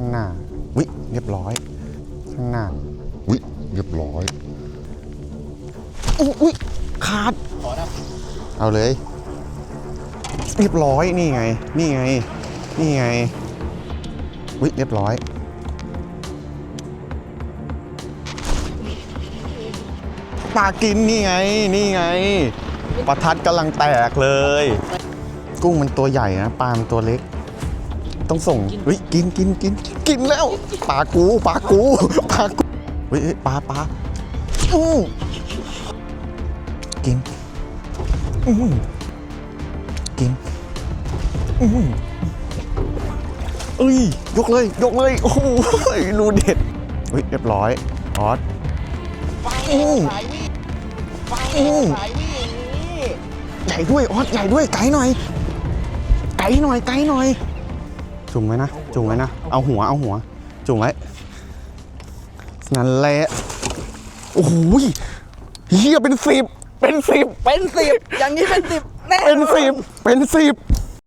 ข้างหน้า วิเรียบร้อย ข้างหน้า วิเรียบร้อยอุ้ยขาดขอนะเอาเลย เรียบร้อยนี่ไง นี่ไง นี่ไง วิเรียบร้อย ปลากินนี่ไง นี่ไง ประทัดกำลังแตกเลย กุ้งมันตัวใหญ่นะ ปลามันตัวเล็ก ต้องส่งเฮ้ยกินกินกินกินแล้วปลากูปลากูปลากูเฮ้ยเฮ้ยปลาปลาอู้กินอื้อกินอื้อเอ้ยยกเลยยกเลยโอ้โหรูเด็ดเฮ้ยเรียบร้อยออสอืมสายวิ่งไฟอืมสายวิ่งอย่างนี้ใหญ่ด้วยออสใหญ่ด้วยไกลหน่อยไกลหน่อยไกลหน่อย จุ่มไว้นะ จุ่มไว้นะ เอาหัว เอาหัว จุ่มไว้ นั่นแหละ โอ้โหเฮียเป็นสิบ เป็นสิบ เป็นสิบ อย่างนี้เป็นสิบแน่เป็นสิบ เป็นสิบ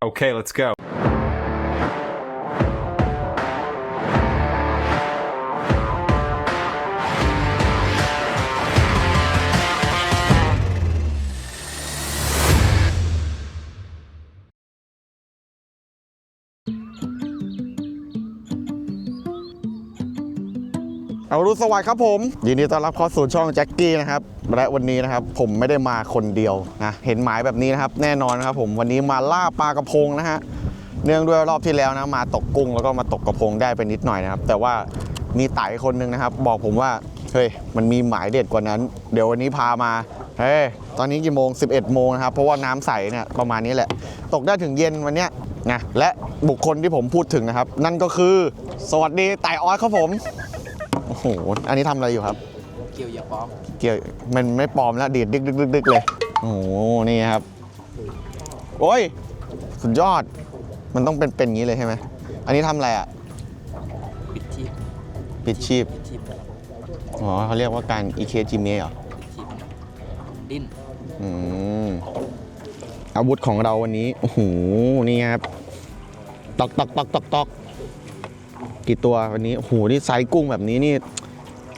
Okay, let's go. รุณสวัสดิ์ครับผม ยินดีต้อนรับเข้าสู่ช่องแจ็คกี้นะครับและวันนี้นะครับผมไม่ได้มาคนเดียวนะเห็นหมายแบบนี้นะครับแน่นอนนะครับผมวันนี้มาล่าปลากระพงนะฮะเนื่องด้วยรอบที่แล้วนะมาตกกุ้งแล้วก็มาตกกระพงได้ไปนิดหน่อยนะครับ แต่ว่ามีไต่คนหนึงนะครับ บอกผมว่าเฮ้ยมันมีหมายเด็ดกว่านั้น เดี๋ยววันนี้พามาเฮ้ยตอนนี้กี่โมง 11 โมงนะครับเพราะว่าน้ำใสเนี่ยประมาณนี้แหละ ตกได้ถึงเย็นวันเนี้ยนะและบุคคลที่ผมพูดถึงนะครับ นั่นก็คือ สวัสดีไต่ออสครับผม โอ้โห อันนี้ทำอะไรอยู่ครับ เกี่ยวอย่าป้อมเกี่ยว มันไม่ปลอมแล้วดีดดึกดึกดึกดึกเลย โอ้โห นี่ครับ โอ้ย สุดยอด มันต้องเป็นเป็นอย่างนี้เลยใช่ไหม อันนี้ทำอะไรอะ ปิดชีพปิดชีพ ปิดชีพไปแล้วอ๋อเขาเรียกว่าการ EKG เมเหรอ ปิดชีพดิ้นอืมอาวุธของเราวันนี้ โอ้โห นี่ครับ ตอกตอกตอกตอกตอก กี่ตัววันนี้โอ้โหนี่ไซส์กุ้งแบบนี้นี่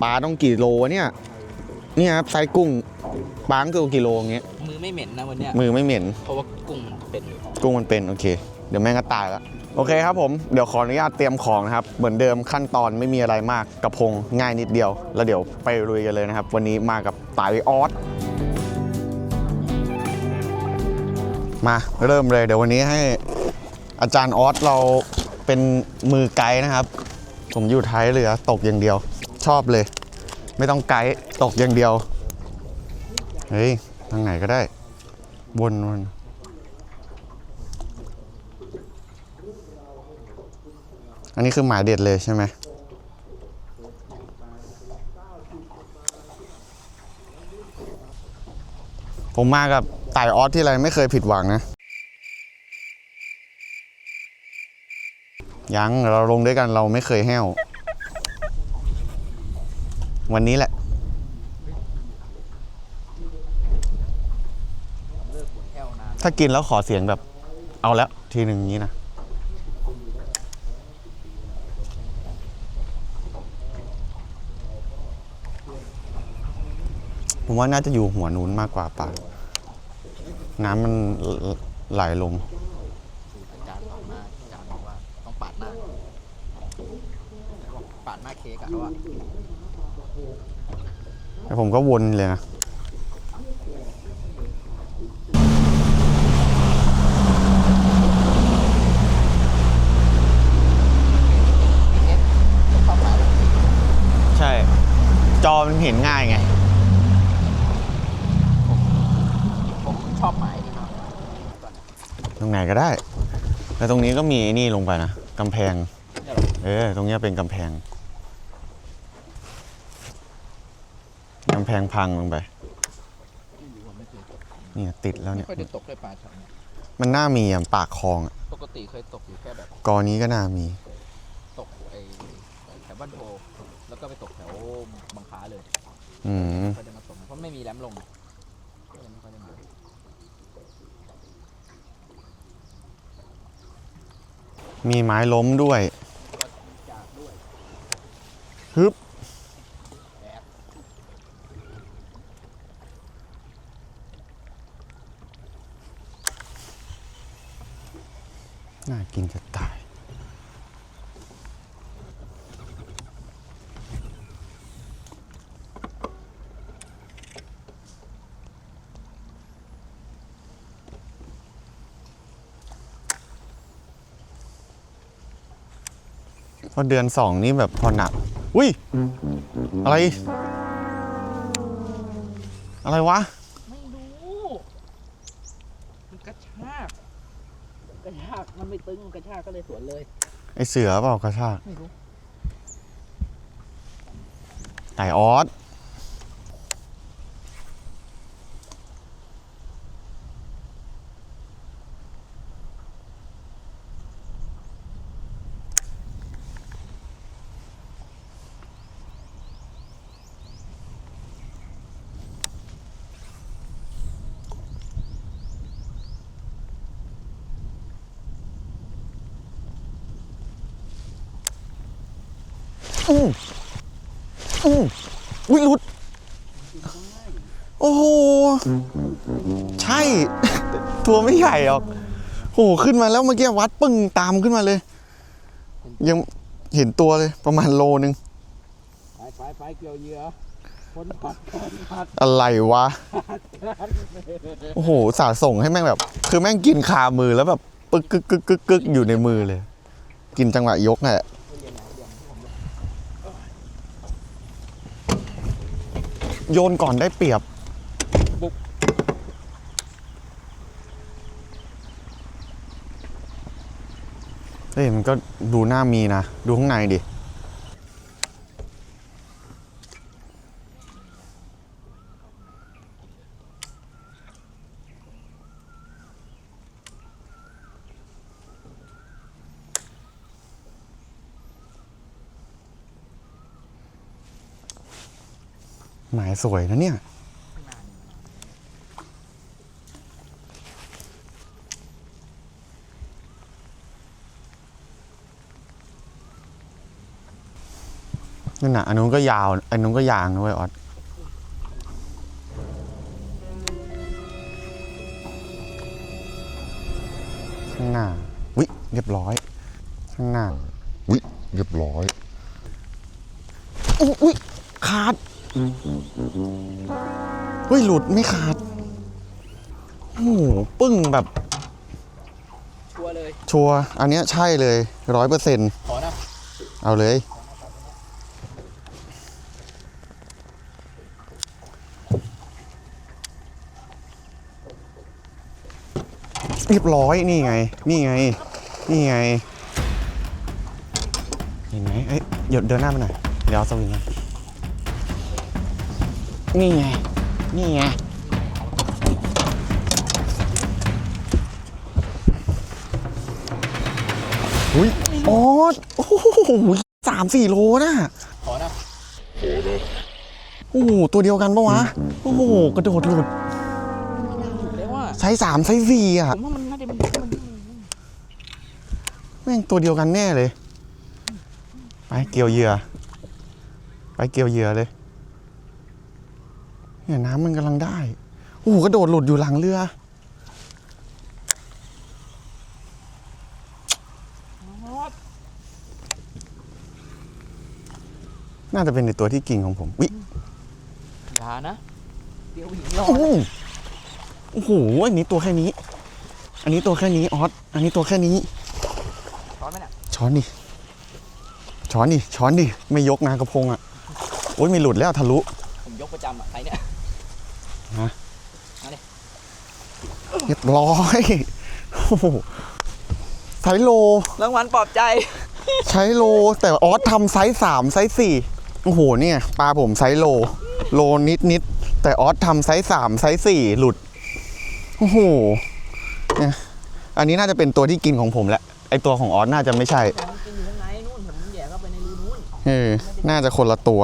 ปลาต้องกี่โลวะเนี่ยนี่ครับไซส์กุ้งปลาต้องกี่โลอย่างเงี้ยมือไม่เหม็นนะวันเนี้ยมือไม่เหม็น เพราะว่ากุ้งมันเป็นกุ้งมันเป็นโอเค เดี๋ยวแม่งก็ตายแล้วโอเคครับผมเดี๋ยวขออนุญาตเตรียมของนะครับ เหมือนเดิมขั้นตอนไม่มีอะไรมากกระพงง่ายนิดเดียว แล้วเดี๋ยวไปลุยกันเลยนะครับ วันนี้มากับไตออสมาเริ่มเลยเดี๋ยววันนี้ให้อาจารย์ออสเรา เป็นมือไกด์นะครับ ผมอยู่ท้ายเรือตกอย่างเดียว ชอบเลย ไม่ต้องไกด์ตกอย่างเดียวเฮ้ยทางไหนก็ได้วนวนอันนี้คือหมายเด็ดเลยใช่ไหมผมมากับไต่ออสที่ไรไม่เคยผิดหวังนะ ยังเราลงด้วยกันเราไม่เคยแห้ว วันนี้แหละ ถ้ากินแล้วขอเสียงแบบ เอาแล้วทีหนึ่งอย่างนี้นะผมว่าน่าจะอยู่หัวนู้นมากกว่าป่า น้ำมันไหลลงำอาจารย์บอกมาอาจารย์บอกว่าต้องปาดหน้าปาดหน้าเค้กอะเขาว่าแล้วผมก็วนเลยนะเอ๊ะชอบปาดใช่ จอมันเห็นง่ายไง ผมชอบหมายนี่มากตรงไหนก็ได้ แล้วตรงนี้ก็มีไอ้นี่ลงไปนะกำแพง เนี่ยเหรอเออ ตรงเนี้ยเป็นกำแพงำแพงพังลงไป เนี่ยติดแล้วไม่เนี่ย ค่อยได้ตกเลยปลาแถวเนี้ยมันน่ามีอะปากคลองอะปกติเคยตกอยู่แค่แบบกอนี้ก็น่ามี ตกไอ้แถวบ้านโพแล้วก็ไปตกแถวบางคล้าเลยอืม ก็จะมาตกเพราะไม่มีแรมลงก็เลยไม่ค่อยได้มามีไม้ล้มด้วยจากฮึบ แดก น่ากินจะตาย พอเดือนสองนี่แบบพอหนัก อุ้ย อะไร อะไรวะ ไม่รู้มันกระชากกระชาก มันไม่ตึงกระชากก็เลยสวนเลย ไอเสือเปล่ากระชากไม่รู้ไก่ออส อืออืออุ้ยหลุด โอ้โห ใช่ ตัวไม่ใหญ่หรอกโหขึ้นมาแล้วเมื่อกี้วัดปึ้งตามขึ้นมาเลย ยังเห็นตัวเลยประมาณโลนึง ไปไปไปเกี่ยวเหยื่อคนผัดคนผัดอะไรวะ โอ้โห สาส่งให้แม่งแบบ คือแม่งกินคามือแล้วแบบ ปึกกึกกึกกึกกึกอยู่ในมือเลย กินจังหวะยกน่ะ โยนก่อนได้เปรียบเฮ้ยมันก็ดูหน้ามีนะ ดูข้างในดิ สวยนะเนี่ย นั่นน่ะอันนู้นก็ยาว อันนู้นก็ยางนะเว้ยออสข้างหน้า วิเรียบร้อย ข้างหน้า วิเรียบร้อย อุ๊ยอุ๊ยขาด เฮ้ยหลุดไม่ขาด โอ้โหปึ้งแบบ ชัวร์เลย ชัวร์อันเนี้ยใช่เลยร้อยเปอร์เซ็นต์ขอนะเอาเลย เรียบร้อยนี่ไง นี่ไง นี่ไง เห็นไหมเอ้ยเดี๋ยวเดินหน้ามาหน่อย เดี๋ยวเอาสวิงมานี่ ไง นี่ไง อุ้ยออสโอ้โหสามสี่โลนะ ขอนะโอ้โห ตัวเดียวกันปะวะ โอ้โห กระโดดหลุดถูกแล้วว่าไซส์สามไซส์สี่อะ ผมว่ามันน่าจะมันมันแม่งตัวเดียวกันแน่เลย ไปเกี่ยวเหยื่อ ไปเกี่ยวเหยื่อเลย เนี่ยน้ำมันกำลังได้ โอ้โหกระโดดหลุดอยู่หลังเรือ น่าจะเป็นในตัวที่กิ่งของผมวิอย่านะ เดี๋ยวหิงรอโอ้โหโอ้โห อันนี้ตัวแค่นี้ อันนี้ตัวแค่นี้ออส อันนี้ตัวแค่นี้ช้อนไหมน่ะช้อนดิ ช้อนดิ ช้อนดิ ไม่ยกนะกระพงอะ โอ้ยไม่หลุดแล้วทะลุ ผมยกประจำอะใครเนี่ย เรียบร้อยโอ้โหไซส์โล รางวัลปลอบใจ ใช้โล แต่ออสทำไซส์สามไซส์สี่โอ้โหเนี่ยปลาผมไซส์โล โลนิดนิดแต่ออสทำไซส์สามไซส์สี่หลุดโอ้โหเนี่ยอันนี้น่าจะเป็นตัวที่กินของผมแหละไอตัวของออสน่าจะไม่ใช่แต่มันกินอยู่ข้างในนู่นผมแหย่เข้าไปในรูนู้น เออ น่าจะคนละตัว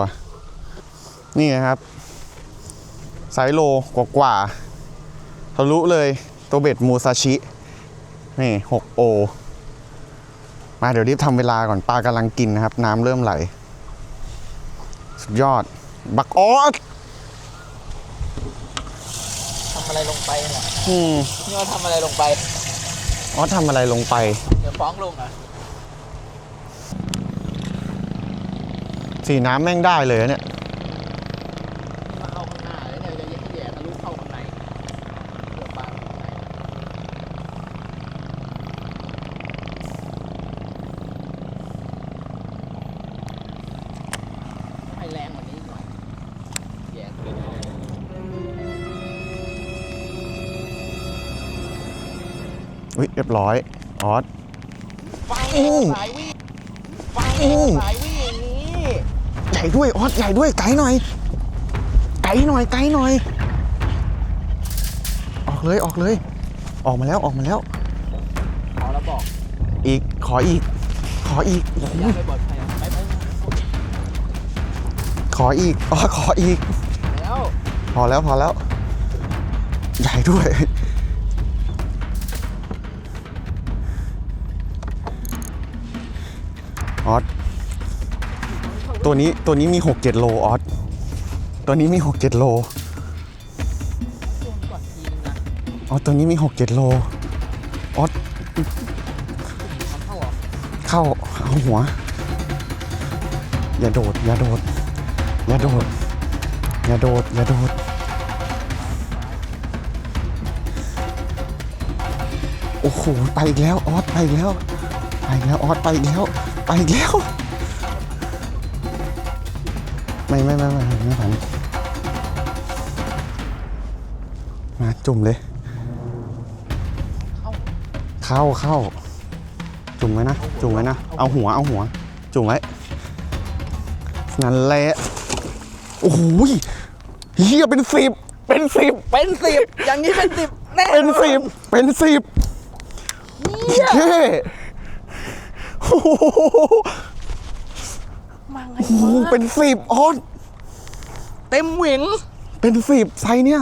นี่นะครับ ไซส์โลกว่ากว่าๆทะลุเลยตัวเบ็ดมูซาชิ นี่6โอมาเดี๋ยวรีบทำเวลาก่อนปลากำลังกินนะครับ น้ำเริ่มไหล สุดยอด บักออสทำอะไรลงไปเนี่ยอืมนี่เราทำอะไรลงไปออสทำอะไรลงไป เดี๋ยวฟ้องลุงอะสีน้ำแม่งได้เลยอะเนี่ย อุ้ยเรียบร้อยออสฟังอืมสายวิ่งฟังอืมสายวิ่งอย่างนี้ใหญ่ด้วยออสใหญ่ด้วยไกลหน่อย ไกลหน่อยไกลหน่อย ออกเลยออกเลย ออกมาแล้วออกมาแล้วเอาแล้วบอกอีกขออีก ขออีกโอ้โหอย่าไปบอดใครนะไปไปขออีกอ๋อขออีก แล้วพอแล้วพอแล้ว ใหญ่ด้วย ออสตัวนี้ตัวนี้มี6 7โลออสตัวนี้มี6 7โลโดนก่อนทีมนะอสตัวนี้มี6 7โลออสเข้าเอเข้าเอาหัว อย่าโดด อย่าโดด อย่าโดด อย่าโดด อย่าโดดโอ้โหไปอีกแล้วออสไปอีกแล้ว ไปอีกแล้วออสไปอีกแล้ว ไปอีกแล้ว ไม่ไม่ไม่ไม่ไม่ผันมาจุ่มเลยเข้าเข้าเข้า จุ่มไว้นะ จุ่มไว้นะ เอาหัว เอาหัว จุ่มไว้ นั่นแหละ โอ้โหเฮียเป็นสิบ เป็นสิบ เป็นสิบอย่างนี้เป็นสิบแน่เป็นสิบ เป็นสิบเท่โอ้โห มาไงโอ้โหวะเป็นสิบออสเต็มเหวงเป็นสิบไซส์เนี่ย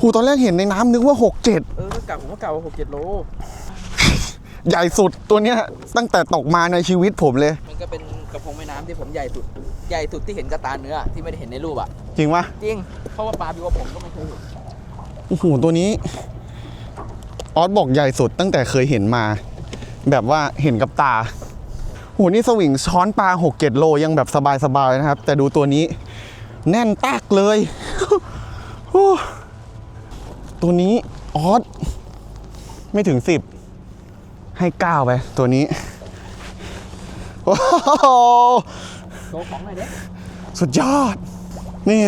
หูตอนแรกเห็นในน้ำนึกว่าหกเจ็ดเออก็เก่าผมก็เก่าหกเจ็ดโล ใหญ่สุดตัวเนี้ยตั้งแต่ตกมาในชีวิตผมเลย มันก็เป็นกระพงแม่น้ำที่ผมใหญ่สุด ใหญ่สุดที่เห็นกระตาเนื้อที่ไม่ได้เห็นในรูปอะ จริงปะจริง เพราะว่าปลาบิวว่าผมก็ไม่เคยเห็นโอ้โหตัวนี้ ออสบอกใหญ่สุดตั้งแต่เคยเห็นมา แบบว่าเห็นกับตาโหนี่สวิงช้อนปลา6 7โลยังแบบสบายๆนะครับ แต่ดูตัวนี้แน่นตักเลย ตัวนี้ออสไม่ถึง 10 ให้9ไปตัวนี้โอ้โหของหน่อยเด้สุดยอด นี่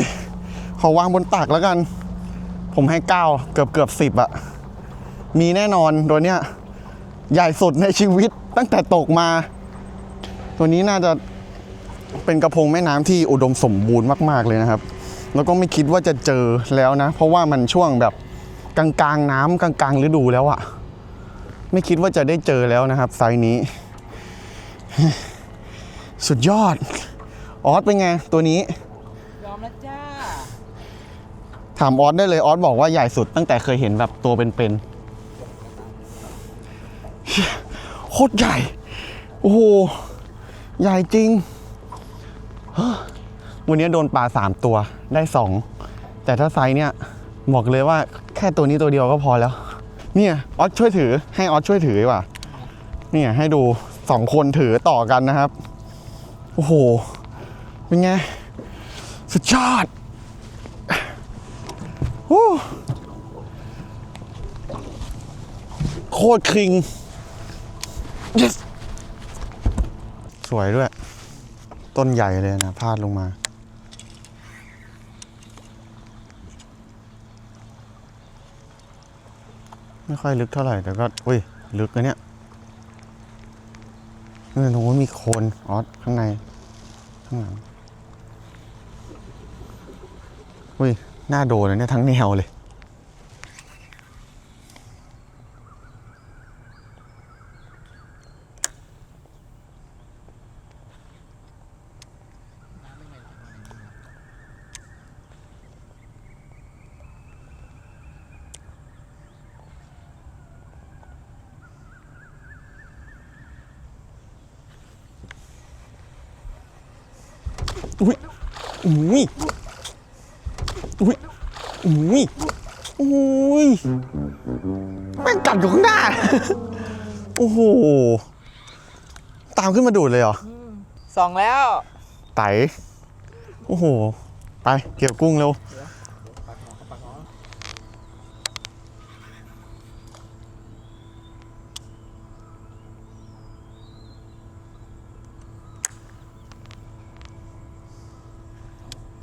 ขอวางบนตักแล้วกัน ผมให้ 9 เกือบเกือบสิบอะมีแน่นอนตัวเนี้ย ใหญ่สุดในชีวิตตั้งแต่ตกมา ตัวนี้น่าจะเป็นกระพงแม่น้ำที่อุดมสมบูรณ์มาก ๆ เลยนะครับ แล้วก็ไม่คิดว่าจะเจอแล้วนะ เพราะว่ามันช่วงแบบกลางๆน้ำกลางๆฤดูแล้วอะไม่คิดว่าจะได้เจอแล้วนะครับไซส์นี้ สุดยอด ออสเป็นไง ตัวนี้ ยอมแล้วจ้า ถามออสได้เลยออสบอกว่าใหญ่สุดตั้งแต่เคยเห็นแบบตัวเป็นๆเหี้ย โคตรใหญ่ โอ้โห ใหญ่จริง วันนี้โดนปลาสามตัวได้สองแต่ถ้าไซส์เนี่ยบอกเลยว่าแค่ตัวนี้ตัวเดียวก็พอแล้ว เนี่ยออสช่วยถือให้ออสช่วยถือดีกว่า เนี่ยให้ดูสองคนถือต่อกันนะครับ โอ้โห เป็นไง สุดยอดโคตรคิง สวยด้วย ต้นใหญ่เลยนะพาดลงมา ไม่ค่อยลึกเท่าไหร่แต่ก็อุ้ย ลึกนะเนี่ยนี่ตรงนู้นมีโคนออสข้างใน ข้างหลังอุ้ยหน้าโดนเลยเนี่ยทั้งแนวเลย อุ้ยอุ้ยอุ้ยอุ้ยอุ้ยแม่งกัดอยู่ข้างหน้า โอ้โห ตามขึ้นมาดูดเลยเหรอ สองแล้ว ไต โอ้โห ไป เกี่ยวกุ้งเร็ว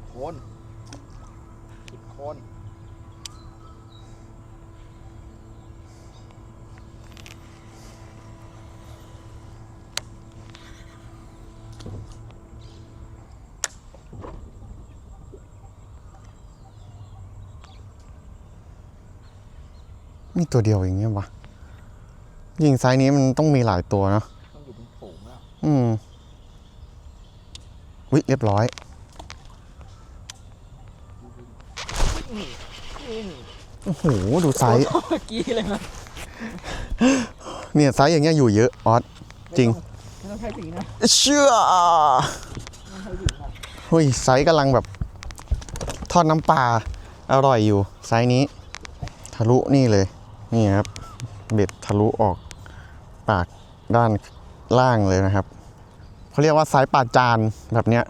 โคนผิดโคน มีตัวเดียวอย่างเงี้ยวะยิงไซส์นี้มันต้องมีหลายตัวเนอะต้องอยู่เป็นฝูงแล้วอืมวิเรียบร้อย นี่นี่ โอ้โห ดูไซส์ เมื่อกี้เลยนะเนี่ยไซส์อย่างเงี้ยอยู่เยอะออสจริง ไม่ต้องใช้สีนะเชื่อไม่ต้องใช้สีนะเฮ้ยไซส์กำลังแบบ ทอดน้ำปลาอร่อยอยู่ ไซส์นี้ ทะลุนี่เลย นี่ครับ เบ็ดทะลุออก ปากด้านล่างเลยนะครับเขาเรียกว่าไซส์ปลาจานแบบเนี้ย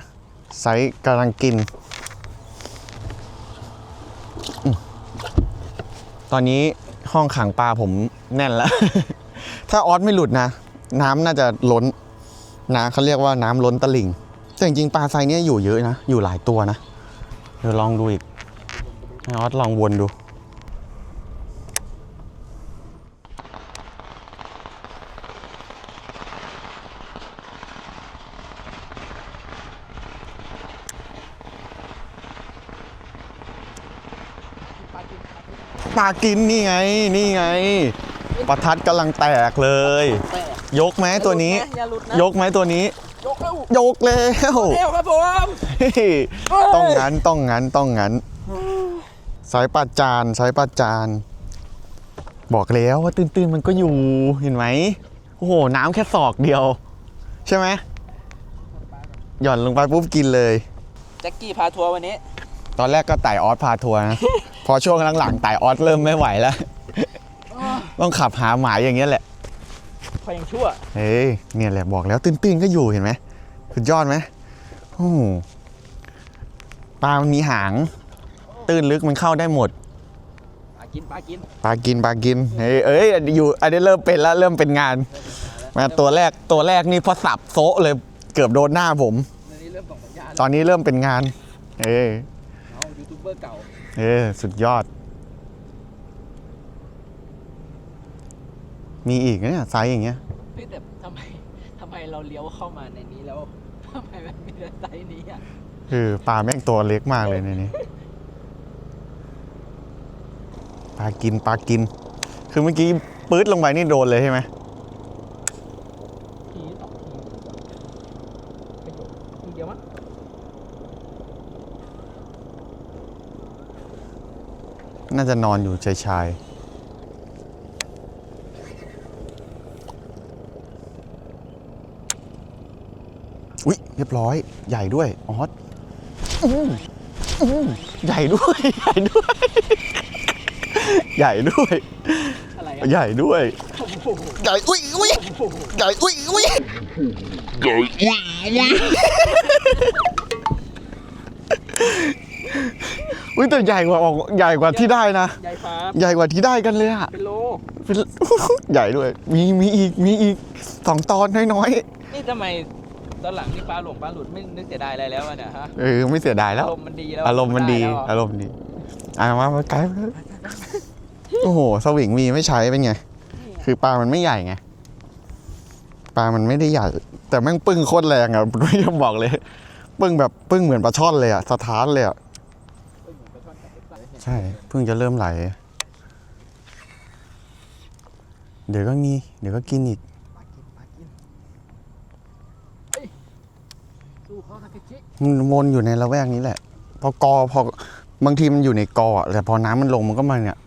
ไซส์กำลังกินอืม ตอนนี้ห้องขังปลาผมแน่นแล้ว ถ้าออสไม่หลุดนะ น้ำน่าจะล้นนะเขาเรียกว่าน้ำล้นตลิ่งแต่จริงๆปลาไซเนี้ยอยู่เยอะนะ อยู่หลายตัวนะ เดี๋ยวลองดูอีกให้ออสลองวนดู ปลากินปลากินปลากินนี่ไง นี่ไง ประทัดกำลังแตกเลยแต่ยกไหมตัวนี้ อย่าหลุดนะ ยกไหมตัวนี้ ยกแล้วยกแล้วเร็วครับผมเฮ้ยต้องงั้นต้องงั้นต้องงั้น สายปลาจานสายปลาจาน บอกแล้วว่าตื้นๆมันก็อยู่เห็นไหมโอ้โห น้ำแค่ศอกเดียว ใช่ไหมหย่อนลงไปปุ๊บกินเลย แจ็คกี้พาทัวร์วันนี้ ตอนแรกก็ไต่ออสพาทัวร์นะ พอช่วงหลังๆไต่ออสเริ่มไม่ไหวแล้ว ต้องขับหาหมายอย่างเงี้ยแหละ พอยังชั่ว เฮ้ยเนี่ยแหละบอกแล้วตื้นๆก็อยู่เห็นไหมสุดยอดไหมโอ้โหปลามันมีหาง ตื้นลึกมันเข้าได้หมด ปลากินปลากินปลากินปลากิน เฮ้ยเอ้ยอยู่อันนี้เริ่มเป็นแล้วเริ่มเป็นงาน มาตัวแรกตัวแรกนี่พอสับโซะเลยเกือบโดนหน้าผมวันนี้เริ่มส่งสัญญาณตอนนี้เริ่มเป็นงาน เอ้ย เอายูทูบเบอร์เก่า เอ้ยสุดยอด มีอีกนะเนี่ยไซส์อย่างเงี้ย เฮ้ยแต่ทำไมทำไมเราเลี้ยวเข้ามาในนี้แล้วทำไมมันมีแต่ไซส์นี้อะคือปลาแม่งตัวเล็กมากเลยในนี้ปลากินปลากิน คือเมื่อกี้ปื๊ดลงไปนี่โดนเลยใช่ไหม ทีสองทีไม่จบทีเดียวมั้ง น่า จะนอนอยู่ชายชายอุ๊ยเรียบร้อย ใหญ่ด้วยออสอื้ออื้อใหญ่ด้วย ใหญ่ด้วย ใหญ่ด้วยอะไรอะใหญ่ด้วยโอ้โหใหญ่อุ้ยอุ้ยใหญ่อุ้ยอุ้ย อุ้ยแต่ใหญ่กว่าออกใหญ่กว่าที่ได้นะ ใหญ่ฟ้าใหญ่กว่าที่ได้กันเลยอะเป็นโล เป็น ใหญ่ด้วย มีมีอีกมีอีกสองตอนน้อยนี่ทำไมตอนหลังนี่ปลาหลงปลาหลุดไม่นึกเสียดายอะไรแล้วอะเนี่ยฮะๆเออไม่เสียดายแล้วอารมณ์มันดีแล้วอารมณ์มันดีไแล้วอะอารมณ์ดีอะมามาไกลมาโอ้โหสวิงมีไม่ใช้เป็นไง คือปลามันไม่ใหญ่ไง ปลามันไม่ได้ใหญ่ แต่แม่งปึ้งโคตรแรงอะไม่ยอมบอกเลย ปึ้งแบบปึ้งเหมือนปลาช่อนเลยอะสถานเลยอะ ใช่ เพิ่งจะเริ่มไหล เดี๋ยวก็มี เดี๋ยวก็กินอีก ปลากินปลากินเฮ้ยสู้เขาทาเคชิมันวนอยู่ในละแวกนี้แหละ พอกอพอบางทีมันอยู่ในกออะแต่พอน้ำมันลงมันก็มาเนี่ย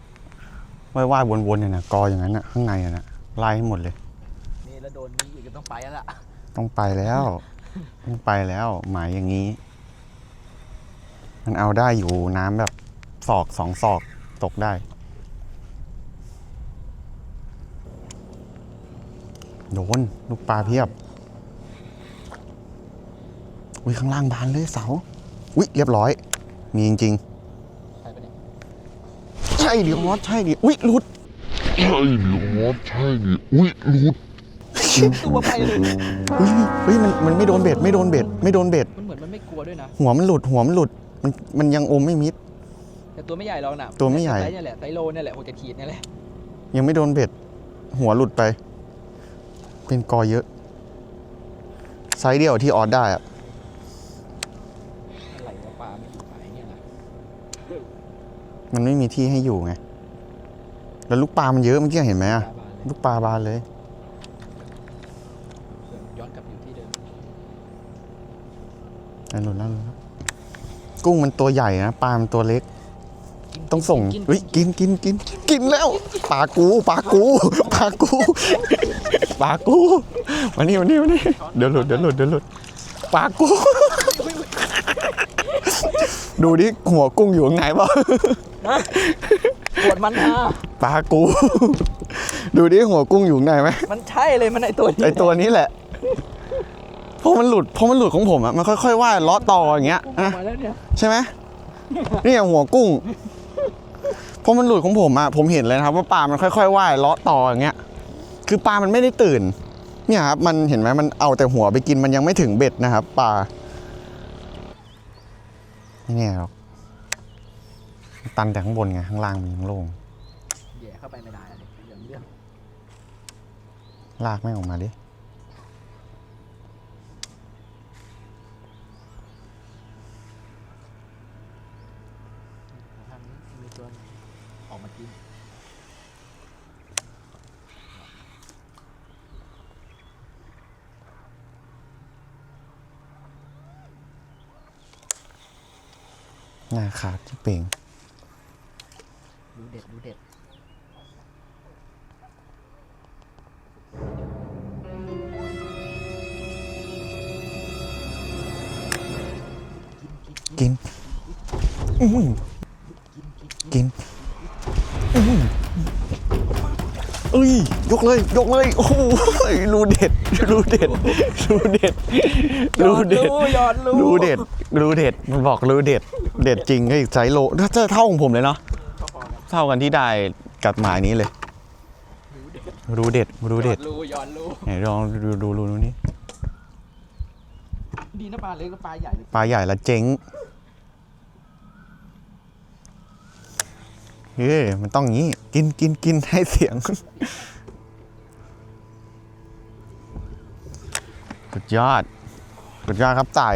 ว่ายๆวนๆเนี่ยนะกออย่างนั้นอะข้างในอะนะไล่ให้หมดเลย นี่แล้วโดนนี้อีกก็ต้องไปแล้วล่ะต้องไปแล้ว ต้องไปแล้ว หมายอย่างนี้ มันเอาได้อยู่น้ำแบบ ศอกสองศอกตกได้ โดน ลูกปลาเพียบ อุ้ยข้างล่างบานเลยเสา อุ้ยเรียบร้อย มีจริงใช่ปะเนี่ยๆใช่ดิมอสใช่ดิอุ้ยหลุด ใช่ดิมอสใช่ดิอุ้ยหลุดตัวไปเลยเฮ้ยเฮ้ยมันมันไม่โดนเบ็ดไม่โดนเบ็ดไม่โดนเบ็ดมันเหมือนมันไม่กลัวด้วยนะ หัวมันหลุดหัวมันหลุดมันมันยังอมไม่มิด แต่ตัวไม่ใหญ่หรอกนะตัวไม่ใหญ่ ไซส์เนี่ยแหละไซส์โลเนี่ยแหละหกเจ็ดขีดเนี่ยแหละยังไม่โดนเบ็ด หัวหลุดไป เป็นกอเยอะ ไซส์เดียวที่ออสได้อะอะไรวะปลาไม่อยู่ไหนเนี่ยนะมันไม่มีที่ให้อยู่ไง แล้วลูกปลามันเยอะเมื่อกี้เห็นไหมปอะลาบานเลยลูกปลาบานเลย ย้อนกลับอยู่ที่เดิมไอ้หลุดแล้วหลุดแล้วกุ้งมันตัวใหญ่นะปลามันตัวเล็กกิน ต้องส่งกินเฮ้ยกินกินกินกินแล้วปลากูปลากูปลากูปลากูมานี่มานี่มานี่เดี๋ยวหลุดเดี๋ยวหลุดเดี๋ยวหลุดปลากู ดูดิหัวกุ้งอยู่ข้างไหนบ้างปวดมันฮะปลากู ดูดิหัวกุ้งอยู่ข้างในไหมมันใช่เลยมันไอตัวนี้ไอตัวนี้แหละเพราะมันหลุดเพราะมันหลุดของผมอะมันค่อยๆว่ายเลาะต่ออย่างเงี้ยกุ้งนะมาแล้วเนี่ยใช่ไหมนี่อย่างหัวกุ้งเพ ราะมันหลุดของผมอะผมเห็นเลยนะครับ ว่าปลามันค่อยๆว่ายเลาะต่ออย่างเงี้ย คือปลามันไม่ได้ตื่น เนี่ยครับมันเห็นไหมมันเอาแต่หัวไปกินมันยังไม่ถึงเบ็ดนะครับปลาไม่แน่หรอกตันแต่ข้างบนไงข้างล่างมันยังโล่งแย่เข้าไปไม่ได้อะเนี่ยเรื่องเรื่องลากไม่ออกมาดิ ทางนี้มีตัวออกมากิน หน้าขาดที่เป่งดูเด็ดดูเด็ดกินอื้อหือกินอื้อหือเอ้ย ยกเลย ยกเลย โอ้โหรูเด็ด รูเด็ด รูเด็ด รูเด็ดยอดรู้รูเด็ด รูเด็ด มันบอกรูเด็ด เด็ดจริงไอ้ไซโลถ้าเท่าของผมเลยเนาะเท่ากันที่ได้กับหมายนี้เลย รูเด็ดรูเด็ดยอรู้ยอดรู้ไหนลองดูดูดูดูนี่ดีนะปลาเล็กกับปลาใหญ่ปลาใหญ่ละเจ๊งเฮ้ยมันต้องงี้ กินกินกินให้เสียงสุดยอดสุดยอดครับไต่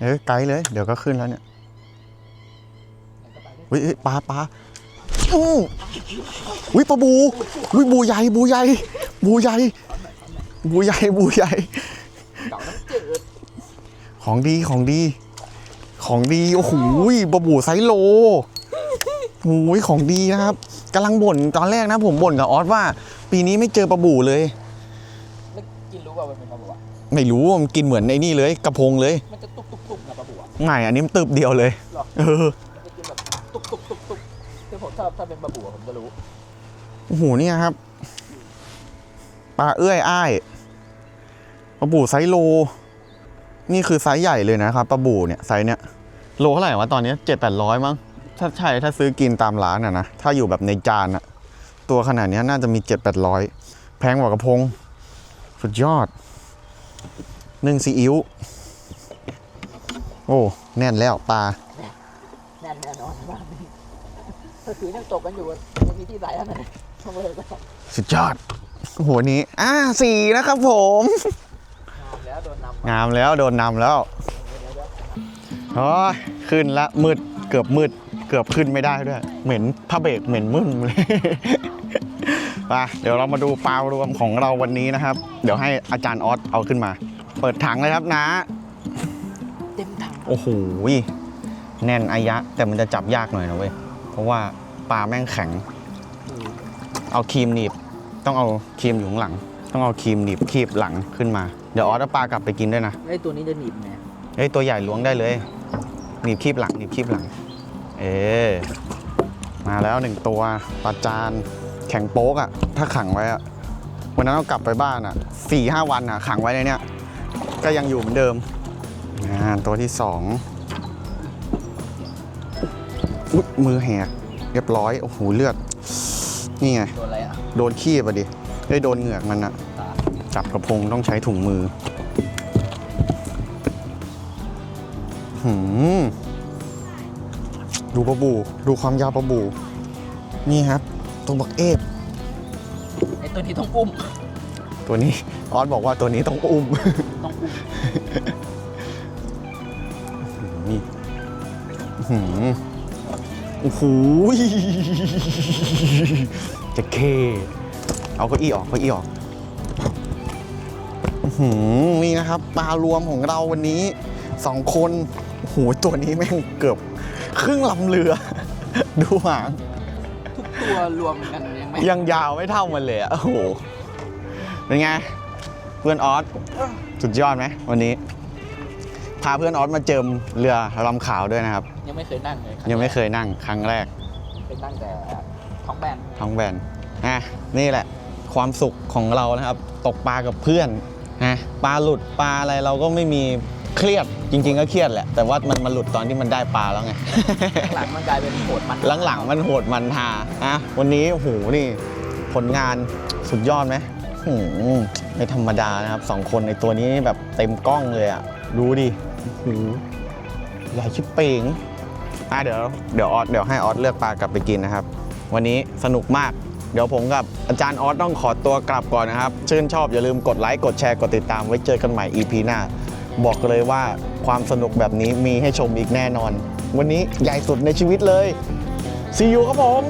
เอ้ยไกลเลย เดี๋ยวก็ขึ้นแล้วเนี่ยเฮ้ยเฮ้ยปลาปลาอู้วิปลาบูวิบูใหญ่บูใหญ่บูใหญ่บูใหญ่บูใหญ่เก่าน้ำจืดของดีของดี ของดีโอ้โหปลาบูไซส์โลโอ้ยของดีนะครับกำลังบ่นตอนแรกนะผมบ่นกับออสว่า ปีนี้ไม่เจอปลาบูเลยแล้วกินรู้ว่ามันเป็นปลาบัวไม่รู้ว่ามันกินเหมือนในนี่เลย กระพงเลยมัน ไม่อันนี้มันตึบเดียวเลยหรอ เออมันจะกินแบบตุกตุกตุกตุกคือผมชอบถ้าเป็นปลาบัวผมจะรู้โอ้โหเนี่ยครับปลาเอื้อยอ้ายปลาบูไซส์โล นี่คือไซส์ใหญ่เลยนะครับปลาบูเนี่ยไซส์เนี้ยโลเท่าไหร่วะตอนนี้เจ็ดแปดร้อยมั้งถ้าใช่ถ้าซื้อกินตามร้านอะนะถ้าอยู่แบบในจานอะตัวขนาดเนี้ยน่าจะมีเจ็ดแปดร้อยแพงกว่ากระพง สุดยอดนึ่งซีอิ๊ว โอ้ แน่นแล้วปลาแน่นแน่นอนบ้านนี้ถ้าถือยังตกกันอยู่ยังมีที่ใส่อันไหนต้องเลยก็สุดยอดโอ้โหวันนี้อ่าสี่นะครับผม งามแล้วโดนนำงามแล้วโดนนำแล้วโอ้ยขึ้นละมืดเกือบมืด เกือบขึ้นไม่ได้ด้วย เหม็นผ้าเบรกเหม็นมึนเลยไปเดี๋ยวเรามาดูปลารวมของเราวันนี้นะครับ เดี๋ยวให้อาจารย์ออสเอาขึ้นมา เปิดถังเลยครับนะ เต็มถัง โอ้โหแน่นอายะ แต่มันจะจับยากหน่อยนะเว้ย เพราะว่าปลาแม่งแข็ง เอาครีมหนีบ ต้องเอาครีมอยู่ข้างหลัง ต้องเอาครีมหนีบคีบหลังขึ้นมา เดี๋ยวออสเอาปลากลับไปกินด้วยนะไอ้ตัวนี้จะหนีบไงเฮ้ยตัวใหญ่ล้วงได้เลย หนีบคีบหลังหนีบคีบหลังเออมาแล้วหนึ่งตัวปลาจานแข็งโป๊กอะถ้าขังไว้อะวันนั้นเรากลับไปบ้านอะสี่ห้าวันอะขังไว้ในเนี้ยก็ยังอยู่เหมือนเดิม อ่าตัวที่สองอุ๊ยมือแหกเรียบร้อย โอ้โห เลือด นี่ไง ตัวอะไรอะโดนขี้ไปดิได้ยโดนเหงือกมันอะตาจับกระพงต้องใช้ถุงมือ หืม ดูปลาบู ดูความยาวปลาบู นี่ครับ ตัวบักเอฟไอ้ตัวนี้ต้องอุ้ม ตัวนี้ ออสบอกว่าตัวนี้ต้องอุ้ม ต้องอุ้ม หืมโอ้โหจะเค เอาเก้าอี้ออกเก้าอี้ออกอื้อหือนี่นะครับปลารวมของเราวันนี้สองคนโอ้โหตัวนี้แม่งเกือบครึ่งลำเรือ ดูหาง ทุกตัวรวมกันยังไม่ยังยาวไม่เท่ามันเลยอะโอ้โห เป็นไง เพื่อนออสสุดยอดไหมวันนี้ พาเพื่อนออสมาเจิมเรือลำขาวด้วยนะครับ ยังไม่เคยนั่งเลยยังไม่เคยนั่งครั้งแรกเคยนั่งแต่ท้องแบนท้องแบนอะนี่แหละ ความสุขของเรานะครับ ตกปลากับเพื่อนนะปลาหลุดปลาอะไรเราก็ไม่มีเครียดจริง ๆ ก็เครียดแหละ แต่ว่ามันมาหลุดตอนที่มันได้ปลาแล้วไง หลังมันกลายเป็นโหดมันหลังๆมันโหดมันทาอะวันนี้โอ้โหนี่ผลงานสุดยอดไหมหืมไม่ธรรมดานะครับสองคนในตัวนี้แบบเต็มกล้องเลยอะ ดูดิโอ้โหใหญ่ชิบเป่ง อะเดี๋ยวเดี๋ยวออสเดี๋ยวให้ออสเลือกปลากลับไปกินนะครับ วันนี้สนุกมาก เดี๋ยวผมกับอาจารย์ออสต้องขอตัวกลับก่อนนะครับ ชื่นชอบอย่าลืมกดไลค์กดแชร์กดติดตามไว้เจอกันใหม่ EP หน้า บอกเลยว่าความสนุกแบบนี้มีให้ชมอีกแน่นอน วันนี้ใหญ่สุดในชีวิตเลย See you ครับผม